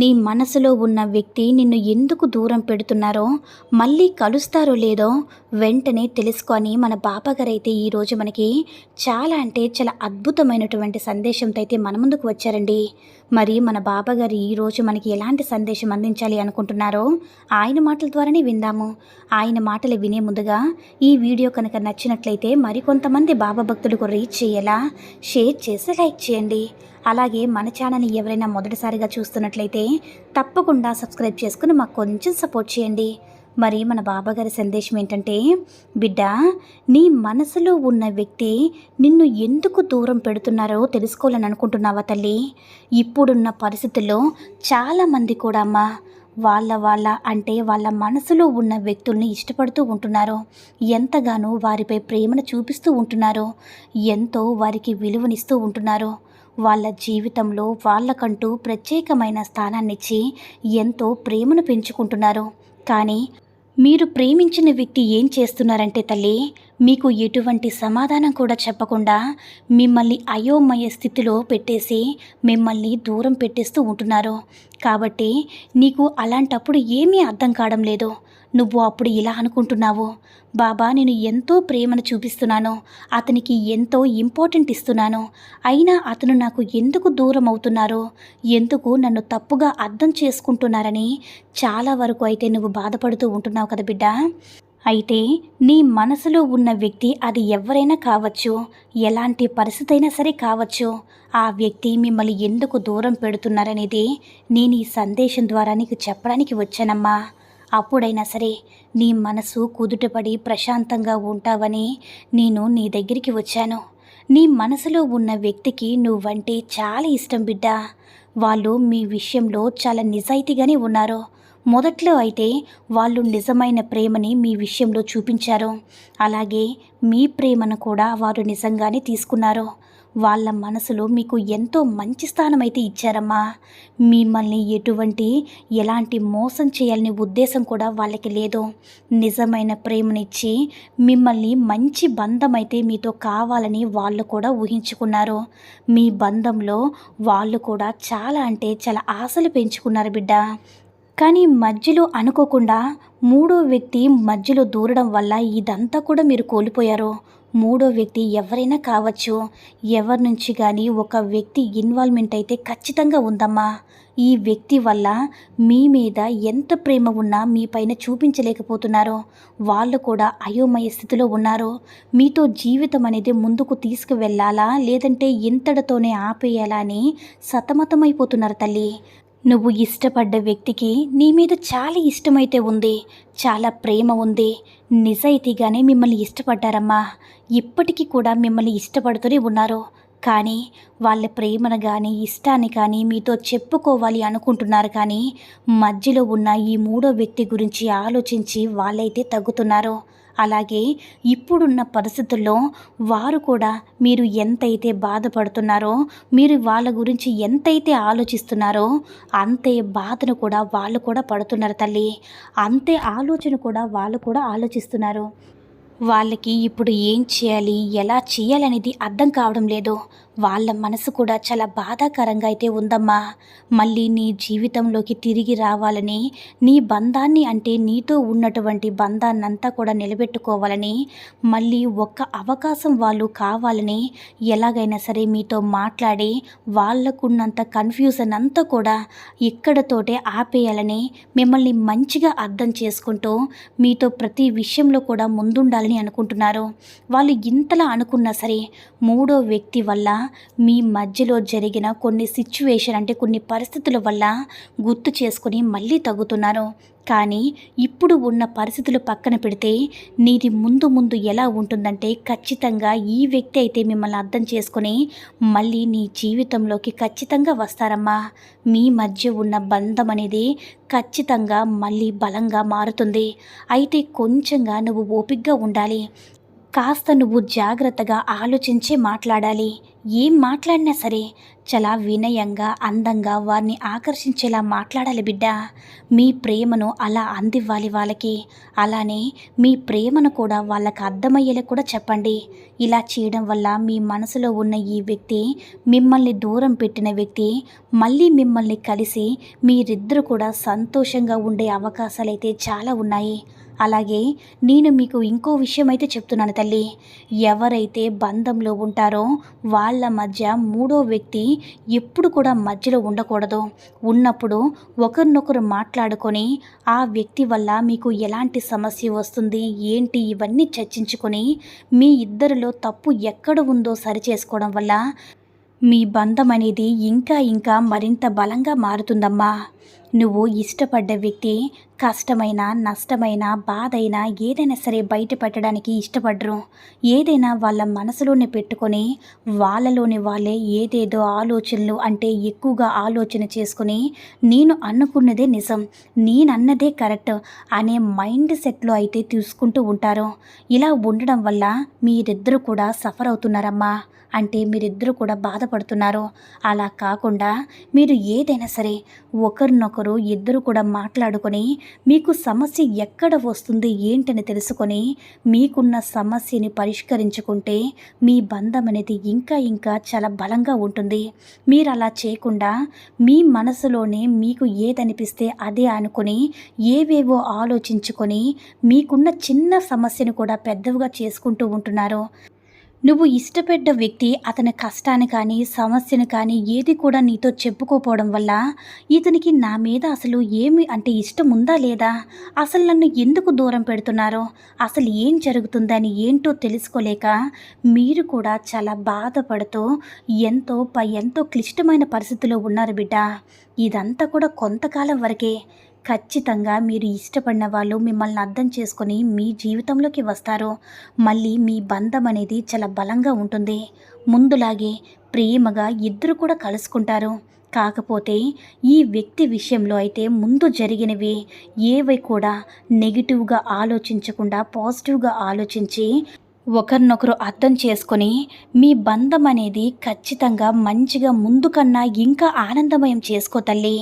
నీ మనసులో ఉన్న వ్యక్తి నిన్ను ఎందుకు దూరం పెడుతున్నారో మళ్ళీ కలుస్తారో లేదో వెంటనే తెలుసుకొని మన బాబాగారు అయితే ఈరోజు మనకి చాలా అంటే చాలా అద్భుతమైనటువంటి సందేశంతో అయితే మన ముందుకు వచ్చారండి. మరి మన బాబాగారు ఈరోజు మనకి ఎలాంటి సందేశం అందించాలి అనుకుంటున్నారో ఆయన మాటల ద్వారానే విందాము. ఆయన మాటలు వినే ముందుగా ఈ వీడియో కనుక నచ్చినట్లయితే మరికొంతమంది బాబా భక్తులకు రీచ్ చేయాలా షేర్ చేసి లైక్ చేయండి. అలాగే మన ఛానల్ని ఎవరైనా మొదటిసారిగా చూస్తున్నట్లయితే తప్పకుండా సబ్స్క్రైబ్ చేసుకుని మాకు కొంచెం సపోర్ట్ చేయండి. మరి మన బాబాగారి సందేశం ఏంటంటే బిడ్డ నీ మనసులో ఉన్న వ్యక్తి నిన్ను ఎందుకు దూరం పెడుతున్నారో తెలుసుకోవాలని అనుకుంటున్నావా తల్లి? ఇప్పుడున్న పరిస్థితుల్లో చాలామంది కూడా అమ్మా వాళ్ళ వాళ్ళ అంటే వాళ్ళ మనసులో ఉన్న వ్యక్తుల్ని ఇష్టపడుతూ ఉంటున్నారు. ఎంతగానో వారిపై ప్రేమను చూపిస్తూ ఉంటున్నారు. ఎంతో వారికి విలువనిస్తూ ఉంటున్నారు. వాళ్ళ జీవితంలో వాళ్ళకంటూ ప్రత్యేకమైన స్థానాన్నిచ్చి ఎంతో ప్రేమను పెంచుకుంటున్నారు. కానీ మీరు ప్రేమించిన వ్యక్తి ఏం చేస్తున్నారంటే తల్లి మీకు ఎటువంటి సమాధానం కూడా చెప్పకుండా మిమ్మల్ని అయోమయ స్థితిలో పెట్టేసి మిమ్మల్ని దూరం పెట్టేస్తూ ఉంటున్నారు. కాబట్టి నీకు అలాంటప్పుడు ఏమీ అర్థం కావడం లేదు. నువ్వు అప్పుడు ఇలా అనుకుంటున్నావు. బాబా నేను ఎంతో ప్రేమను చూపిస్తున్నాను. అతనికి ఎంతో ఇంపార్టెంట్ ఇస్తున్నాను. అయినా అతను నాకు ఎందుకు దూరం అవుతున్నారో ఎందుకు నన్ను తప్పుగా అర్థం చేసుకుంటున్నారని చాలా వరకు అయితే నువ్వు బాధపడుతూ ఉంటున్నావు కదా బిడ్డ. అయితే నీ మనసులో ఉన్న వ్యక్తి అది ఎవరైనా కావచ్చు. ఎలాంటి పరిస్థితి అయినా సరే కావచ్చు. ఆ వ్యక్తి మిమ్మల్ని ఎందుకు దూరం పెడుతున్నారనేది నేను ఈ సందేశం ద్వారా నీకు చెప్పడానికి వచ్చానమ్మా. అప్పుడైనా సరే నీ మనసు కుదుటపడి ప్రశాంతంగా ఉంటావని నేను నీ దగ్గరికి వచ్చాను. నీ మనసులో ఉన్న వ్యక్తికి నువ్వంటే చాలా ఇష్టం బిడ్డ. వాళ్ళు మీ విషయంలో చాలా నిజాయితీగానే ఉన్నారు. మొదట్లో అయితే వాళ్ళు నిజమైన ప్రేమని మీ విషయంలో చూపించారు. అలాగే మీ ప్రేమను కూడా వారు నిజంగానే తీసుకున్నారు. వాళ్ళ మనసులో మీకు ఎంతో మంచి స్థానం అయితే ఇచ్చారమ్మా. మిమ్మల్ని ఎటువంటి ఎలాంటి మోసం చేయాలని ఉద్దేశం కూడా వాళ్ళకి లేదు. నిజమైన ప్రేమనిచ్చి మిమ్మల్ని మంచి బంధం అయితే మీతో కావాలని వాళ్ళు కూడా ఊహించుకున్నారు. మీ బంధంలో వాళ్ళు కూడా చాలా అంటే చాలా ఆశలు పెంచుకున్నారు బిడ్డ. కానీ మధ్యలో అనుకోకుండా మూడో వ్యక్తి మధ్యలో దూరడం వల్ల ఇదంతా కూడా మీరు కోల్పోయారు? మూడో వ్యక్తి ఎవరైనా కావచ్చు. ఎవరి నుంచి కానీ ఒక వ్యక్తి ఇన్వాల్వ్మెంట్ అయితే ఖచ్చితంగా ఉందమ్మా. ఈ వ్యక్తి వల్ల మీ మీద ఎంత ప్రేమ ఉన్నా మీ పైన చూపించలేకపోతున్నారో వాళ్ళు కూడా అయోమయ స్థితిలో ఉన్నారు మీతో జీవితం అనేది ముందుకు తీసుకువెళ్ళాలా? లేదంటే ఇంతటితోనే ఆపేయాలా అని సతమతమైపోతున్నారు తల్లి. నువ్వు ఇష్టపడ్డ వ్యక్తికి నీ మీద చాలా ఇష్టమైతే ఉంది చాలా ప్రేమ ఉంది. నిజాయితీగానే మిమ్మల్ని ఇష్టపడ్డారమ్మా. ఇప్పటికీ కూడా మిమ్మల్ని ఇష్టపడుతూనే ఉన్నారు. కానీ వాళ్ళ ప్రేమను కానీ ఇష్టాన్ని కానీ మీతో చెప్పుకోవాలి అనుకుంటున్నారు కానీ మధ్యలో ఉన్న ఈ మూడో వ్యక్తి గురించి ఆలోచించి వాళ్ళైతే తగ్గుతున్నారు. అలాగే ఇప్పుడున్న పరిస్థితుల్లో వారు కూడా మీరు ఎంతైతే బాధపడుతున్నారో మీరు వాళ్ళ గురించి ఎంతైతే ఆలోచిస్తున్నారో అంతే బాధను కూడా వాళ్ళు కూడా పడుతున్నారు తల్లి. అంతే ఆలోచన కూడా వాళ్ళు కూడా ఆలోచిస్తున్నారు. వాళ్ళకి ఇప్పుడు ఏం చేయాలి ఎలా చేయాలనేది అర్థం కావడం లేదు. వాళ్ళ మనసు కూడా చాలా బాధాకరంగా అయితే ఉందమ్మా. మళ్ళీ నీ జీవితంలోకి తిరిగి రావాలని నీ బంధాన్ని అంటే నీతో ఉన్నటువంటి బంధాన్నంతా కూడా నిలబెట్టుకోవాలని మళ్ళీ ఒక్క అవకాశం వాళ్ళు కావాలని ఎలాగైనా సరే మీతో మాట్లాడి వాళ్ళకున్నంత కన్ఫ్యూజన్ అంతా కూడా ఇక్కడతోటే ఆపేయాలని మిమ్మల్ని మంచిగా అర్థం చేసుకుంటూ మీతో ప్రతి విషయంలో కూడా ముందుండాలి విడిపోవాలని అనుకుంటున్నారు వాళ్ళు ఇంతలా అనుకున్నా సరే మూడో వ్యక్తి వల్ల మీ మధ్యలో జరిగిన కొన్ని సిచ్యువేషన్ అంటే కొన్ని పరిస్థితుల వల్ల గుర్తు చేసుకొని మళ్ళీ తగ్గుతున్నారు కానీ ఇప్పుడు ఉన్న పరిస్థితులు పక్కన పెడితే నీది ముందు ముందు ఎలా ఉంటుందంటే ఖచ్చితంగా ఈ వ్యక్తి అయితే మిమ్మల్ని అర్థం చేసుకొని మళ్ళీ నీ జీవితంలోకి ఖచ్చితంగా వస్తారమ్మా. మీ మధ్య ఉన్న బంధం అనేది ఖచ్చితంగా మళ్ళీ బలంగా మారుతుంది. అయితే కొంచెంగా నువ్వు ఓపిగ్గా ఉండాలి. కాస్త నువ్వు జాగ్రత్తగా ఆలోచించి మాట్లాడాలి. ఏం మాట్లాడినా సరే చాలా వినయంగా అందంగా వారిని ఆకర్షించేలా మాట్లాడాలి బిడ్డ. మీ ప్రేమను అలా అందివ్వాలి వాళ్ళకి. అలానే మీ ప్రేమను కూడా వాళ్ళకి అర్థమయ్యేలా కూడా చెప్పండి. ఇలా చేయడం వల్ల మీ మనసులో ఉన్న ఈ వ్యక్తి మిమ్మల్ని దూరం పెట్టిన వ్యక్తి మళ్ళీ మిమ్మల్ని కలిసి మీరిద్దరు కూడా సంతోషంగా ఉండే అవకాశాలు అయితే చాలా ఉన్నాయి. అలాగే నేను మీకు ఇంకో విషయం అయితే చెప్తున్నాను తల్లి. ఎవరైతే బంధంలో ఉంటారో వాళ్ళ మధ్య మూడో వ్యక్తి ఎప్పుడు కూడా మధ్యలో ఉండకూడదు. ఉన్నప్పుడు ఒకరినొకరు మాట్లాడుకొని ఆ వ్యక్తి వల్ల మీకు ఎలాంటి సమస్య వస్తుంది ఏంటి ఇవన్నీ చర్చించుకొని మీ ఇద్దరిలో తప్పు ఎక్కడ ఉందో సరిచేసుకోవడం వల్ల మీ బంధం అనేది ఇంకా ఇంకా మరింత బలంగా మారుతుందమ్మా. నువ్వు ఇష్టపడ్డ వ్యక్తి కష్టమైన నష్టమైన బాధైనా ఏదైనా సరే బయట పెట్టడానికి ఇష్టపడరు. ఏదైనా వాళ్ళ మనసులోనే పెట్టుకొని వాళ్ళలోని వాళ్ళే ఏదేదో ఆలోచనలు అంటే ఎక్కువగా ఆలోచన చేసుకొని నేను అనుకున్నదే నిజం నేనన్నదే కరెక్ట్ అనే మైండ్ సెట్లో అయితే తీసుకుంటూ ఉంటారు. ఇలా ఉండడం వల్ల మీరిద్దరు కూడా సఫర్ అవుతున్నారమ్మా అంటే మీరిద్దరూ కూడా బాధపడుతున్నారు. అలా కాకుండా మీరు ఏదైనా సరే ఒకరినొకరు ఒకరు ఇద్దరు కూడా మాట్లాడుకొని మీకు సమస్య ఎక్కడ వస్తుంది ఏంటని తెలుసుకొని మీకున్న సమస్యని పరిష్కరించుకుంటే మీ బంధం అనేది ఇంకా ఇంకా చాలా బలంగా ఉంటుంది. మీరు అలా చేయకుండా మీ మనసులోనే మీకు ఏదనిపిస్తే అదే అనుకొని ఏవేవో ఆలోచించుకొని మీకున్న చిన్న సమస్యను కూడా పెద్దవిగా చేసుకుంటూ ఉంటున్నారు. నువ్వు ఇష్టపడ్డ వ్యక్తి అతని కష్టాన్ని కానీ సమస్యను కానీ ఏది కూడా నీతో చెప్పుకోపోవడం వల్ల ఇతనికి నా మీద అసలు ఏమి అంటే ఇష్టం ఉందా లేదా? అసలు నన్ను ఎందుకు దూరం పెడుతున్నారో అసలు ఏం జరుగుతుందని ఏంటో తెలుసుకోలేక మీరు కూడా చాలా బాధపడుతూ ఎంతో ప ఎంతో క్లిష్టమైన పరిస్థితిలో ఉన్నారు బిడ్డ. ఇదంతా కూడా కొంతకాలం వరకే. ఖచ్చితంగా మీరు ఇష్టపడిన వాళ్ళు మిమ్మల్ని అర్థం చేసుకొని మీ జీవితంలోకి వస్తారు మళ్ళీ మీ బంధం అనేది చాలా బలంగా ఉంటుంది. ముందులాగే ప్రేమగా ఇద్దరు కూడా కలుసుకుంటారు. కాకపోతే ఈ వ్యక్తి విషయంలో అయితే ముందు జరిగినవి ఏవి కూడా నెగిటివ్గా ఆలోచించకుండా పాజిటివ్గా ఆలోచించి ఒకరినొకరు అర్థం చేసుకొని మీ బంధం అనేది ఖచ్చితంగా మంచిగా ముందు కన్నా ఇంకా ఆనందమయం చేసుకో తల్లి.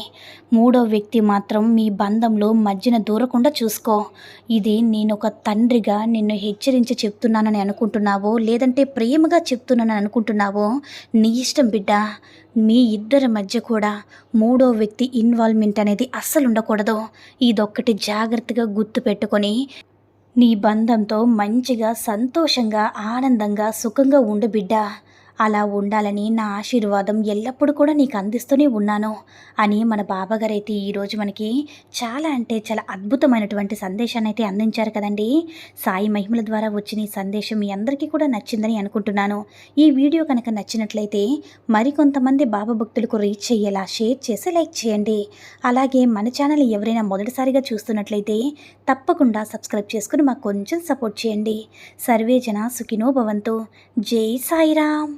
మూడో వ్యక్తి మాత్రం మీ బంధంలో మధ్యన దూరకుండా చూసుకో. ఇది నేను ఒక తండ్రిగా నిన్ను హెచ్చరించి చెప్తున్నానని అనుకుంటున్నావో లేదంటే ప్రేమగా చెప్తున్నానని అనుకుంటున్నావో నీ ఇష్టం బిడ్డ. మీ ఇద్దరి మధ్య కూడా మూడో వ్యక్తి ఇన్వాల్వ్మెంట్ అనేది అస్సలు ఉండకూడదు ఇదొక్కటి జాగ్రత్తగా గుర్తు పెట్టుకొని నీ బంధంతో మంచిగా సంతోషంగా ఆనందంగా సుఖంగా ఉండు బిడ్డా. అలా ఉండాలని నా ఆశీర్వాదం ఎల్లప్పుడూ కూడా నీకు అందిస్తూనే ఉన్నాను అని మన బాబాగారు అయితే ఈరోజు మనకి చాలా అంటే చాలా అద్భుతమైనటువంటి సందేశాన్ని అయితే అందించారు కదండి. సాయి మహిమల ద్వారా వచ్చిన ఈ సందేశం మీ అందరికీ కూడా నచ్చిందని అనుకుంటున్నాను. ఈ వీడియో కనుక నచ్చినట్లయితే మరికొంతమంది బాబా భక్తులకు రీచ్ అయ్యేలా షేర్ చేసి లైక్ చేయండి. అలాగే మన ఛానల్ ఎవరైనా మొదటిసారిగా చూస్తున్నట్లయితే తప్పకుండా సబ్స్క్రైబ్ చేసుకుని మాకు కొంచెం సపోర్ట్ చేయండి. సర్వేజన సుఖినో భవంతు. జై సాయిరామ్.